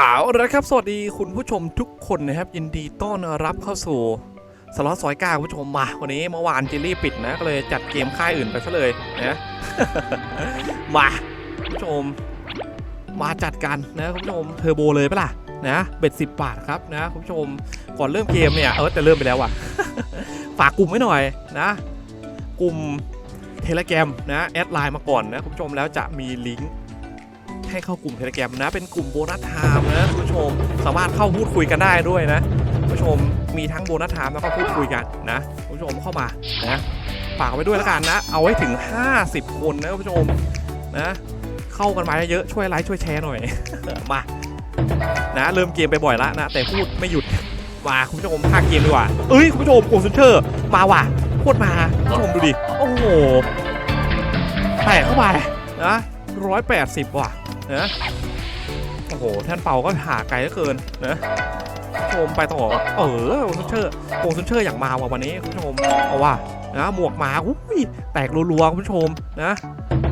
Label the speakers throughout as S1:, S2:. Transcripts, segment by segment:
S1: อาละครับ สวัสดีคุณผู้ชมทุกคนนะครับ ยินดีต้อนรับเข้าสู่สล็อตซอยก้าคุณผู้ชมมาวันนี้เมื่อวานจิลลี่ปิดนะก็เลยจัดเกมค่ายอื่นไปซะเลยนะมาคุณผู้ชม มาจัดกันนะคุณผู้ชมเทอร์โบเลยปะล่ะนะเบ็ดสิบบาทครับนะคุณผู้ชมก่อนเริ่มเกมเนี่ยเออแต่เริ่มไปแล้วว่ะฝากกลุ่มไว้หน่อยนะ กลุ่มเทเลแกรมนะแอดไลน์มาก่อนนะคุณผู้ชมแล้วจะมีลิงก์ ให้เข้ากลุ่มเทเลแกรมนะ เป็นกลุ่มโบนัสไทม์นะคุณผู้ชม สามารถเข้าพูดคุยกันได้ด้วยนะคุณผู้ชมมีทั้งโบนัสไทม์แล้วก็พูดคุยกันนะคุณผู้ชมเข้ามานะฝากไว้ด้วยแล้วกันนะ เอาไว้ถึง 50 คนนะคุณผู้ชมนะเข้ากันมาเยอะช่วยไลค์ช่วยแชร์หน่อยมานะเริ่มเกมไปบ่อยละนะแต่พูดไม่หยุดมาคุณผู้ชมภาคเกมดีกว่าเอ้ยคุณผู้ชมโกเซนเตอร์มาว่ะโคตรมาคุณผู้ชมดูดิโอ้โหแตะเข้าไปนะร้อยแปดสิบว่ะ นะโอ้โหท่านเป่าก็หาไกลเหลือเกินนะชมไปต่อเออโงซุนเชอร์โงซุนเชอร์อย่างมาว่ะวันนี้คุณผู้ชมเอาว่านะหมวกหมาอุ้ยแตกรัวๆคุณผู้ชมนะ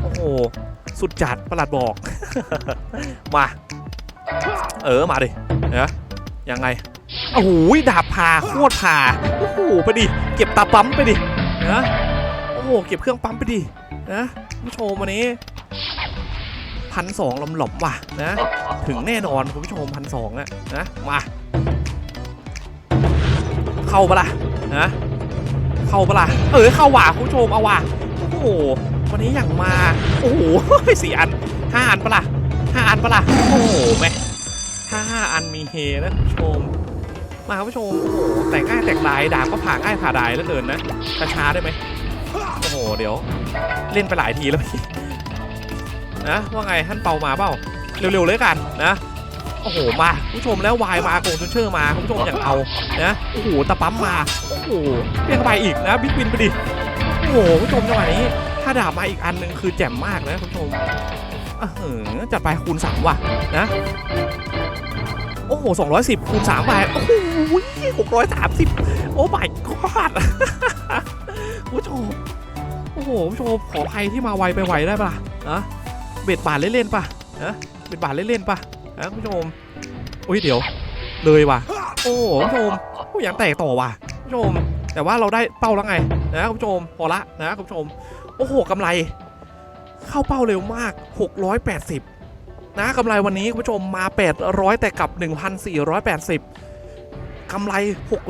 S1: โอ้โหสุดจัดประหลัดบอกมาเออมาดินะยังไงโอ้โหดาบพาโคตรพาโอ้โหไปดิเก็บตาปั๊มไปดินะโอ้โหเก็บเครื่องปั๊มไปดินะคุณผู้ชมวันนี้ พันสองลำหลอมๆว่ะนะ ถึงแน่นอนคุณผู้ชมพันสองอะนะมาเข้าปะล่ะนะเข้าปะล่ะเออเข้าว่ะคุณผู้ชมเอาว่ะโอ้โหวันนี้อย่างมาโอ้โหสี่อันห้าอันปะล่ะห้าอันปะล่ะโอ้โหแม่ถ้าห้าอันมีเฮนะคุณผู้ชมมาคุณผู้ชมโอ้โหแต่ง่ายแต่ลายดาบก็ผ่าง่ายผ่าได้แล้วเกินนะกระช้าได้ไหมโอ้โหเดี๋ยว เล่นไปหลายทีแล้วพี่ นะ ว่าไงท่านเปามาเปล่าเร็วๆเลยกันนะโอ้โหมาผู้ชมแล้ววายมาโกงจนเชอร์มาผู้ชมอย่างเอานะโอ้โหตะปั๊มมาโอ้โหเรียกไปอีกนะบิ๊กวินไปดิโอ้โหผู้ชมจังหวะนี้ ถ้าดาบมาอีกอันหนึงคือแจ่มมากนะคุณผู้ชมอะเออจัดไปคูณสามว่ะนะโอ้โหสองร้อยสิบคูณสามไปโอ้โหหกร้อยสามสิบโอ้ my god ผู้ชมโอ้โหผู้ชมขออภัยที่มาไวไปไวได้ปะล่ะนะ เบ็ดบาทเล่นๆป่ะนะเบ็ดบาทเล่นๆป่ะนะคุณผู้ชมอุ้ยเดี๋ยว เลยว่ะ โอ้คุณผู้ชมโอ้ยยังแตกต่อว่ะคุณผู้ชม แต่ว่าเราได้เป้าแล้วไงนะคุณผู้ชมพอละนะคุณผู้ชม โอ้โหกำไร เข้าเป้าเร็วมาก 680 นะกำไรวันนี้คุณผู้ชมมา 800 แต่กับ 1,480กำไร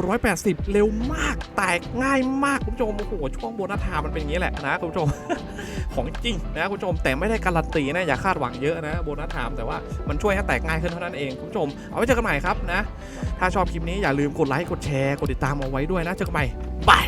S1: 680 เร็วมาก แตกง่ายมากคุณผู้ชมโอ้โหช่วงโบนัสไทม์มันเป็นอย่างนี้แหละนะคุณผู้ชมของ จริงนะคุณผู้ชมแต่ไม่ได้การันตีนะอย่าคาดหวังเยอะนะโบนัสถามแต่ว่ามันช่วยให้แตกง่ายขึ้นเท่านั้นเองคุณผู้ชมเอาไว้เจอกันใหม่ครับนะ ถ้าชอบคลิปนี้อย่าลืมกดไลค์กดแชร์กดติดตามเอาไว้ด้วยนะเจอกันใหม่บาย